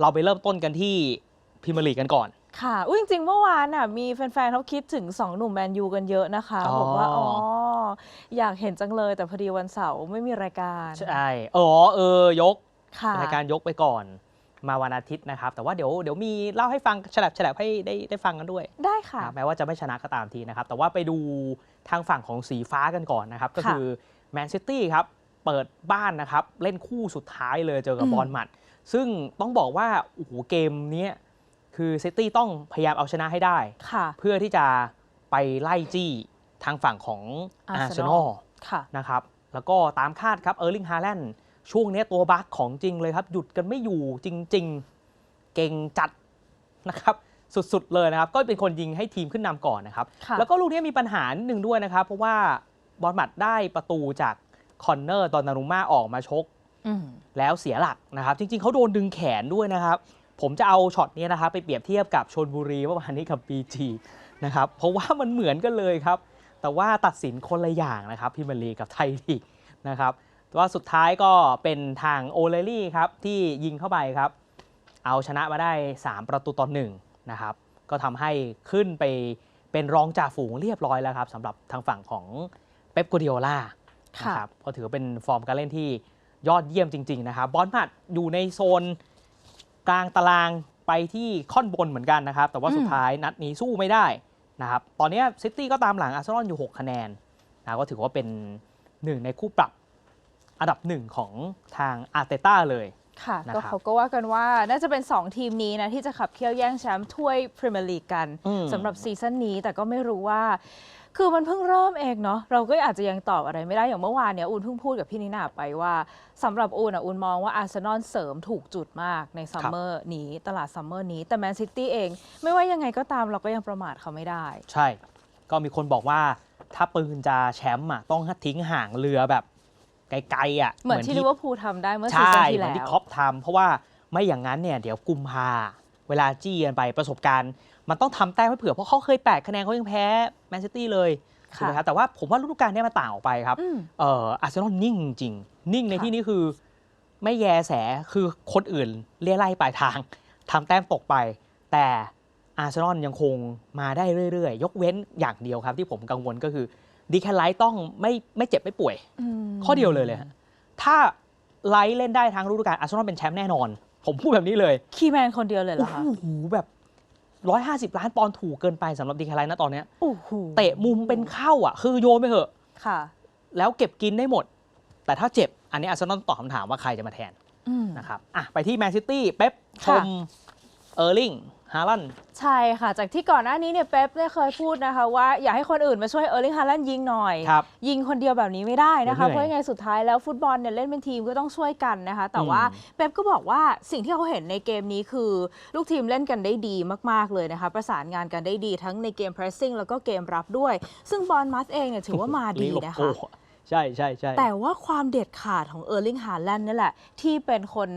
เราไปเริ่มต้นกันที่พรีเมียร์ลีกกันก่อน ค่ะ อุ้ยจริงๆ เมื่อวานน่ะมีแฟนๆเขาคิดถึง 2 หนุ่มแมนยูกันเยอะนะคะอ๋อ บอกว่า อ๋อ อยากเห็นจังเลยแต่พอดีวันเสาร์ไม่มีรายการใช่อ๋อเออยก ค่ะ รายการยกไปก่อน มาวันอาทิตย์นะครับ แต่ว่าเดี๋ยวเดี๋ยวมีเล่าให้ฟังฉลับฉลับให้ได้ได้ฟังกันด้วยได้ค่ะ นะแม้ว่าจะไม่ชนะก็ตามทีนะครับ แต่ว่าไปดูทางฝั่งของสีฟ้ากันก่อนนะครับ ก็ค่ะคือแมนซิตี้ครับ เปิดบ้านนะครับ เล่นคู่สุดท้ายเลยเจอกับอืม บอลหมัด ซึ่งต้องบอกว่าโอ้โหเกมเนี้ยคือซิตี้ต้องพยายามเอาชนะให้ได้ค่ะเพื่อที่จะไปไล่จี้ทางฝั่งของอาร์เซนอ Arsenal ลค่ะนะครับ แล้วก็ตามคาดครับเออร์ลิงฮาแลนด์ช่วงเนี้ยตัวบัคของจริงเลยครับ หยุดกันไม่อยู่จริง ๆ เก่งจัดนะครับ สุดๆเลยนะครับ ก็เป็นคนยิงให้ทีมขึ้นนำก่อนนะครับค่ะแล้วก็ลูกนี้มีปัญหาหนึ่งด้วยนะครับ เพราะว่าบอลหมัดได้ประตูจากคอนเนอร์ตอนนารุม่าออกมาชกอืม แล้วเสียหลักนะครับ จริง ๆเขาโดนดึงแขนด้วยนะครับ ผมจะเอาช็อตนี้นะครับไปเปรียบเทียบกับชนบุรีเมื่อวานนี้กับ BG นะครับเพราะว่ามันเหมือนกันเลยครับ แต่ว่าตัดสินคนละอย่างนะครับพิมยร์ลีกกับไทยลีกนะครับแต่ว่าสุดท้ายก็เป็นทางโอเลลี่ครับที่ยิงเข้าไปครับ เอาชนะมาได้ 3 ประตูต่อหนึ่งนะครับ ก็ทำให้ขึ้นไปเป็นรองจ่าฝูงเรียบร้อยแล้วครับสำหรับทางฝั่งของเป๊ปกัวเดิโอล่าค่ะนะครับก็ถือว่าเป็นฟอร์มการเล่นที่ ยอดเยี่ยมจริง ๆ นะครับบอลพัดอยู่ในโซนกลางตารางไปที่ค่อนบนเหมือนกันนะครับ แต่ว่าสุดท้ายนัดนี้สู้ไม่ได้นะครับ ตอนนี้ซิตี้ก็ตามหลังอาร์เซนอลอยู่ 6 คะแนนนะก็ถือว่าเป็นหนึ่งในคู่ปรับอันดับหนึ่งของทางอาร์เตต้าเลยค่ะนะครับก็เขาก็ว่ากันว่าน่าจะเป็น 2 ทีมนี้นะที่จะขับเคี่ยวแย่งแชมป์ถ้วยพรีเมียร์ลีกกันอืมสำหรับซีซั่นนี้แต่ก็ไม่รู้ว่า คือมันเพิ่งเริ่มเองเนาะเราก็อาจจะยังตอบอะไรไม่ได้อย่างเมื่อวานเนี่ยอูนเพิ่งพูดกับพี่นิน่าไปว่าสำหรับอูนอะอูนมองว่าอาร์เซนอลเสริมถูกจุดมากในซัมเมอร์นี้ตลาดซัมเมอร์นี้แต่แมนซิตี้เอง ไม่ว่ายังไงก็ตามเราก็ยังประมาทเขาไม่ได้ ใช่ ก็มีคนบอกว่าถ้าปืนจะแชมป์อะต้องทิ้งห่างเรือแบบไกลๆอะเหมือนที่ลิเวอร์พูลทำได้เมื่อซีใช่ซั่นที่เหมือนแล้ที่วคล็อปทำเพราะว่าไม่อย่างนั้นเนี่ยเดี๋ยวกุมภาเวลาจี้กันไปประสบการณ์ มันต้องทำแต้มให้เผื่อเพราะเขาเคย8คะแนนเขายังแพ้แมนซิตี้เลยค่ะถูกไหมครับแต่ว่าผมว่าฤดูกาลเนี้มันต่างออกไปครับอืมเอ่ออาร์เซนอลนิ่งจริงๆนิ่งในค่ะที่นี้คือไม่แยแสคือคนอื่นเลี่ยไล่ปลายทางทำแต้มตกไป แต่อาร์เซนอลยังคงมาได้เรื่อยๆ ยกเว้นอย่างเดียวครับที่ผมกังวลก็คือดีแคลไลท์ต้องไม่ไม่เจ็บไม่ป่วยมข้อเดียวเลยเลยฮะถ้าไลท์เล่นได้ทั้งฤดูกาลอาร์เซนอลเป็นแชมป์แน่นอน ผมพูดแบบนี้เลย คีย์แมนคนเดียวเลยเหรอคะโอ้โหแบบ ร้อยห้าสิบล้านปอนด์ถูกเกินไปสำหรับดีแคลไลท์นะตอนเนี้ยโอ้โหเตะมุมเป็นเข้าอะ คือโยนไปเถอะค่ะ แล้วเก็บกินได้หมด แต่ถ้าเจ็บ อันนี้อาร์เซนอลตอบคำถามว่าใครจะมาแทนอืมนะครับอะไปที่แมนซิตี้เป๊ปชค่ะม เออร์ลิงฮาลันด์ใช่ค่ะ จากที่ก่อนหน้านี้เนี่ยเป๊ปเนี่ยเคยพูดนะคะ ว่าอยากให้คนอื่นมาช่วยเออร์ลิงฮาแลนด์ยิงหน่อย ครับ ยิงคนเดียวแบบนี้ไม่ได้นะคะ เหนื่อยเพราะยังไงสุดท้ายแล้วฟุตบอลเนี่ยเล่นเป็นทีมก็ต้องช่วยกันนะคะ แต่ว่าอืม เป๊ปก็บอกว่าสิ่งที่เขาเห็นในเกมนี้คือลูกทีมเล่นกันได้ดีมากๆเลยนะคะ ประสานงานกันได้ดีทั้งในเกม pressing แล้วก็เกมรับด้วย ซึ่งบอลมัสเองเนี่ยถือว่ามาดีลิงหลบนะโก้คะใช่ใช่ใช่ แต่ว่าความเด็ดขาดของเออร์ลิงฮาแลนด์นี่แหละ ที่เป็นคน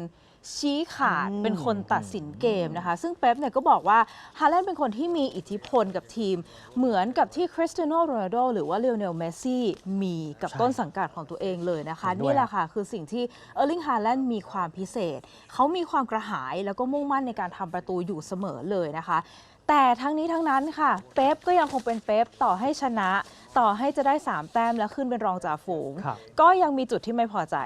ชี้ขาดอืมเป็นคนตัดสินเกมนะคะ ซึ่งเป๊ปเนี่ยก็บอกว่าฮาแลนด์เป็นคนที่มีอิทธิพลกับทีม เหมือนกับที่คริสเตียโนโรนัลโดหรือว่าเลโอเนลเมสซี่มีกับใช่ต้นสังกัดของตัวเองเลยนะคะเห็นด้วยนี่แหละค่ะ คือสิ่งที่เออร์ลิงฮาแลนด์มีความพิเศษ เขามีความกระหายแล้วก็มุ่งมั่นในการทำประตูอยู่เสมอเลยนะคะ แต่ทั้งนี้ทั้งนั้นค่ะ เป๊ปก็ยังคงเป็นเป๊ปต่อให้ชนะ ต่อให้จะได้ 3 แต้มแล้วขึ้นเป็นรองจ่าฝูงครับก็ยังมีจุดที่ไม่พอใจ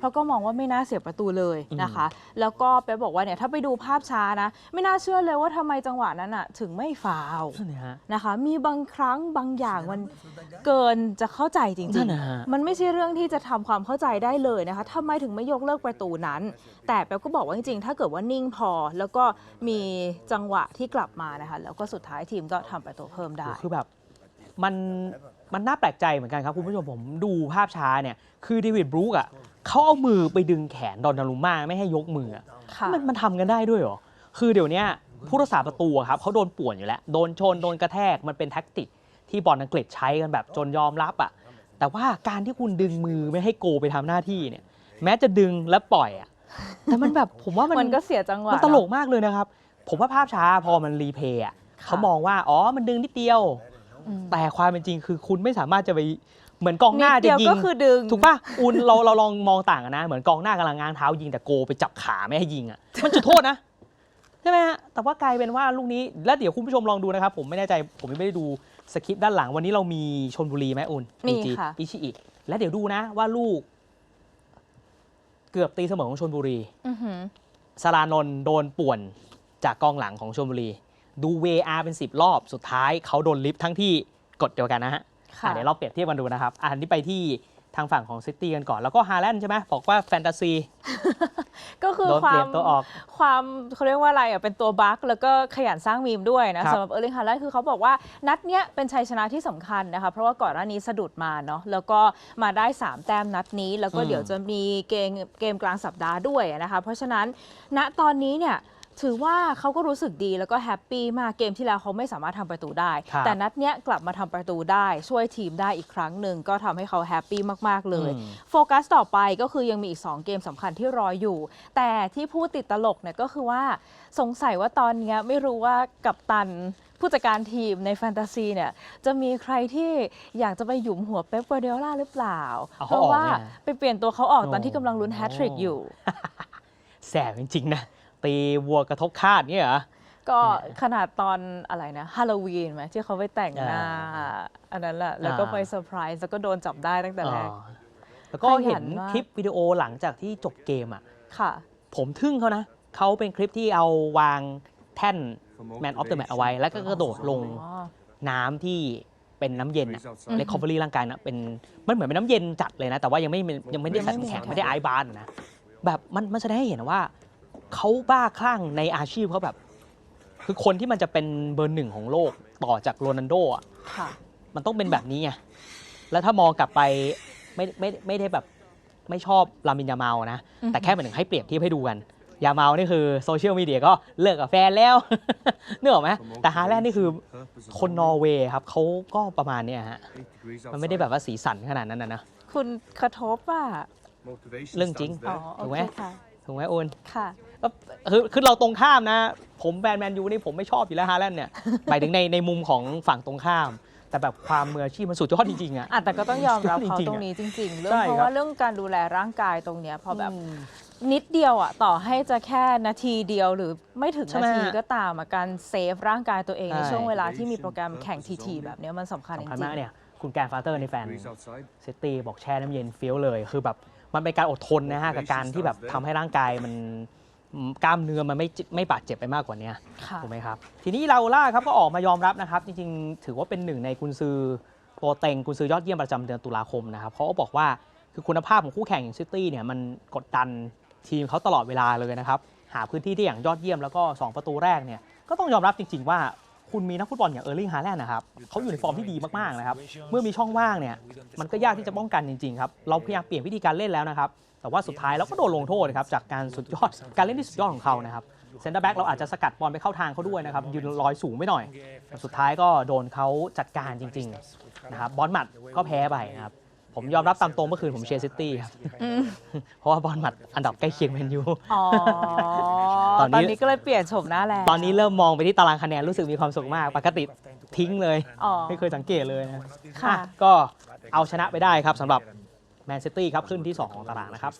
เพราะก็มองว่าไม่น่าเสียประตูเลยนะคะ แล้วก็เป๊ปบอกว่าเนี่ยถ้าไปดูภาพช้านะ ไม่น่าเชื่อเลยว่าทำไมจังหวะนั้นอะถึงไม่ฟาวล์นั่นนะฮะนะคะ มีบางครั้งบางอย่างมันเกินจะเข้าใจจนั่ริงนนะฮะๆมันไม่ใช่เรื่องที่จะทำความเข้าใจได้เลยนะคะทำไมถึงไม่ยกเลิกประตูนั้น แต่เป๊ปก็บอกว่าจริงๆ ถ้าเกิดว่านิ่งพอ แล้วก็มีจังหวะที่กลับมานะคะ แล้วก็สุดท้ายทีมก็ทำประตูเพิ่มได้คือแบบมันมันน่าแปลกใจเหมือนกันครับ คุณผู้ชมผมดูภาพช้าเนี่ย คือเดวิดบรู๊กอะ เขาเอามือไปดึงแขนดอนนารุม่าไม่ให้ยกมืออะค่ะมันมันทำกันได้ด้วยเหรอ คือเดี๋ยวเนี้ยผู้รักษาประตูอะครับเขาโดนป่วนอยู่แล้ว โดนชน โดนกระแทกมันเป็นแท็กติกที่บอลอังกฤษใช้กันแบบจนยอมรับอะแต่ว่าการที่คุณดึงมือไม่ให้โกไปทำหน้าที่เนี่ย แม้จะดึงและปล่อยอะแต่มันแบบผมว่ามัน มันก็เสียจังหวะมันตลกเนอะมากเลยนะครับ ผมว่าภาพช้าพอมันรีเพย์อะค่ะเขามองว่า อ๋อ มันดึงนิดเดียว อืม แต่ความเป็นจริงคือคุณไม่สามารถจะไป เหมือนกองหน้านิดเดีจะยวยิงก็คือดึง ถูกป่ะอุนเราเราลองมองต่างกันนะ เหมือนกองหน้ากำลังง้างเท้ายิงแต่โกไปจับขาไม่ให้ยิงอะมันจุดโทษนะใช่ไหมฮะแต่ว่ากลายเป็นว่าลูกนี้แล้วเดี๋ยวคุณผู้ชมลองดูนะครับ ผมไม่แน่ใจผมยังไม่ได้ดูสคริปต์ด้านหลังวันนี้เรามีชนบุรีไหมอุ่น มีจีค่ะ อิชิอิและเดี๋ยวดูนะว่าลูก เกือบตีเสมอของชนบุรี อือหือ สารานนท์โดนป่วนจากกองหลังของชลบุรี ดู VR เป็น 10 รอบสุดท้ายเขาโดนลิฟต์ทั้งที่กดเดียวกันนะฮะค่ะอะ เดี๋ยวเราเปรียบเทียบกันดูนะครับอะอันนี้ไปที่ทางฝั่งของซิตี้กันก่อน แล้วก็ฮาแลนด์ใช่ไหมบอกว่าแฟนตาซี ก็คือโดนควาเปลี่ยมนตัวออกความเขาเรียกว่าอะไรอะเป็นตัวบั๊กแล้วก็ขยันสร้างมีมด้วยนะครับสำหรับเออร์ลิงฮาแลนด์คือเขาบอกว่านัดเนี้ยเป็นชัยชนะที่สำคัญนะคะ เพราะว่าก่อนหน้านี้สะดุดมาเนาะแล้วก็มาได้ 3 แต้มนัดนี้ แล้วก็อืมเดี๋ยวจะมีเกมเกมกลางสัปดาห์ด้วยนะคะ เพราะฉะนั้นณตอนนี้เนี่ย ถือว่าเขาก็รู้สึกดีแล้วก็แฮปปี้มากเกมที่แล้วเขาไม่สามารถทำประตูได้ ครับแต่นัดเนี้ยกลับมาทำประตูได้ ช่วยทีมได้อีกครั้งหนึ่งก็ทำให้เขาแฮปปี้มากๆเลย อืม โฟกัสต่อไปก็คือยังมีอีก 2 เกมสำคัญที่รออยู่ แต่ที่พูดติดตลกเนี่ยก็คือว่าสงสัยว่าตอนเนี้ยไม่รู้ว่ากับตันผู้จัดการทีมในแฟนตาซีเนี่ยจะมีใครที่อยากจะไปหยุมหัวเป๊ปกัวเดโอล่าหรือเปล่า เอาเพเขาราะออกว่าเนี่ยไปเปลี่ยนตัวเขาออกตอนที่โอ้กำลังลุ้นแฮตทริกอยู่ แสบจริงๆนะ ตีวัวกระทบคาดเนี่ยเหรอ ก็ขนาดตอนอะไรนะฮาโลวีนไหมที่เขาไปแต่งหน้าอ่าอันนั้นแหละแล้วก็อ่าไปเซอร์ไพรส์แล้วก็โดนจับได้ตั้งแต่แรกอ๋อแล้วก็ขยันเห็นมากคลิปวิดีโอหลังจากที่จบเกมอะค่ะ ผมทึ่งเขานะเขาเป็นคลิปที่เอาวางแท่น Man of the Match เอาไว้ แล้วก็กระโดดลงอ๋อน้ำที่เป็นน้ำเย็นอะอืมเลคคอฟเวอรี่ร่างกายนะเป็นมันเหมือนเป็นน้ำเย็นจัดเลยนะ แต่ว่ายังไม่ยังไม่ได้ยังไม่แข็งมีแข็งแข็งไม่ได้ไอซ์บาร์นะแบบมันมันแสดงให้เห็นว่า เขาบ้าคลั่งในอาชีพเขาแบบ คือคนที่มันจะเป็นเบอร์หนึ่งของโลกต่อจากโรนัลโดอะค่ะ มันต้องเป็นแบบนี้ไงแล้วถ้ามองกลับไปไม่ไม่ไม่ได้แบบไม่ชอบลามินยาเมานะ อือฮึ แต่แค่หมายถึงให้เปรียบเทียบให้ดูกัน ยาเมานี่คือโซเชียลมีเดียก็เลิกกับแฟนแล้ว เนื้ออกไหมแต่ฮาแลนด์นี่คือคนนอร์เวย์ครับเขาก็ประมาณเนี้ยฮะมันไม่ได้แบบว่าสีสันขนาดนั้นนะนะ คุณกระทบอะเรื่องจริงอ๋อโอถูกไหม เคค่ะ ถูกไหมโอน ค่ะก็ คือคือเราตรงข้ามนะ ผมแฟนแมนยูนี่ผมไม่ชอบอยู่แล้วฮาแลนด์เนี่ยหมายถึงในในมุมของฝั่งตรงข้าม แต่แบบความมืออาชีพมันสุดยอดจริงๆอะอะแต่ก็ต้องยอมรับเขาจริงๆตรงนี้จริง ๆ เรื่อใช่งเพราะครับ ว่าเรื่องการดูแลร่างกายตรงเนี้ยพอแบบอืมนิดเดียวอะต่อให้จะแค่นาทีเดียวหรือไม่ถึงใช่นาไหมทีก็ตามอะการเซฟร่างกายตัวเอง ในใช่ ช่วงเวลาที่มีโปรแกรมแข่งทีๆแบบเนี้ยมันสำคัญจสำคัญริมากงเนี่ย คุณแกรนฟาเตอร์ในแฟนซิตี้บอกแช่น้ำเย็นเฟี้ยวเลย คือแบบมันเป็นการอดทนนะฮะ กับการที่แบบทำให้ร่างกายมันอืม กล้ามเนื้อมันไม่เจ็บไม่บาดเจ็บไปมากกว่านี้ๆค่ะถูกไหมครับ ทีนี้เราล่าครับก็ออกมายอมรับนะครับ จริงๆ ถือว่าเป็นหนึ่งในกุนซือโปรเต็งกุนซือยอดเยี่ยมประจำเดือนตุลาคมนะครับเขาก็บอกว่าคือคุณภาพของคู่แข่งอย่างซิตี้เนี่ยมันกดดันทีมเขาตลอดเวลาเลยนะครับ หาพื้นที่ที่อย่างยอดเยี่ยมแล้วก็ 2 ประตูแรกเนี่ยก็ต้องยอมรับจริง ๆ ว่าคุณมีนักฟุตบอลอย่างเออร์ลิงฮาแลนด์นะครับเขาอยู่ในฟอร์มที่ดีมากๆนะครับเมื่อมีช่องว่างเนี่ยมันก็ยากที่จะป้องกันจริงๆครับเราพยายามเปลี่ยนวิธีการเล่นแล้วนะครับ แต่ว่าสุดท้ายเราก็โดนลงโทษครับจากการสุดยอดการเล่นที่สุดยอดของเขานะครับเซนเตอร์แบ็กเราอาจจะสกัดบอลไปเข้าทางเขาด้วยนะครับยืนลอยสูงไปหน่อยแต่สุดท้ายก็โดนเขาจัดการจริงๆนะครับบอลหมัดก็แพ้ไปนะครับผมยอมรับตามตรงเมื่อคืนผมเชียร์ซิตี้ครับอืมเพราะว่าบอลหมัดอันดับใกล้เคียงแมนยูอ๋อตตออนนนี้นี้ก็เลยเปลี่ยนโฉมหน้าแล้วตอนนี้เริ่มมองไปที่ตารางคะแนนรู้สึกมีความสุขมาก ปกติทิ้งเลยอ๋อไม่เคยสังเกตเลยนะค่ะอะก็เอาชนะไปได้ครับสำหรับ แมนซิตี้ครับขึ้นที่ 2 ของตารางนะครับ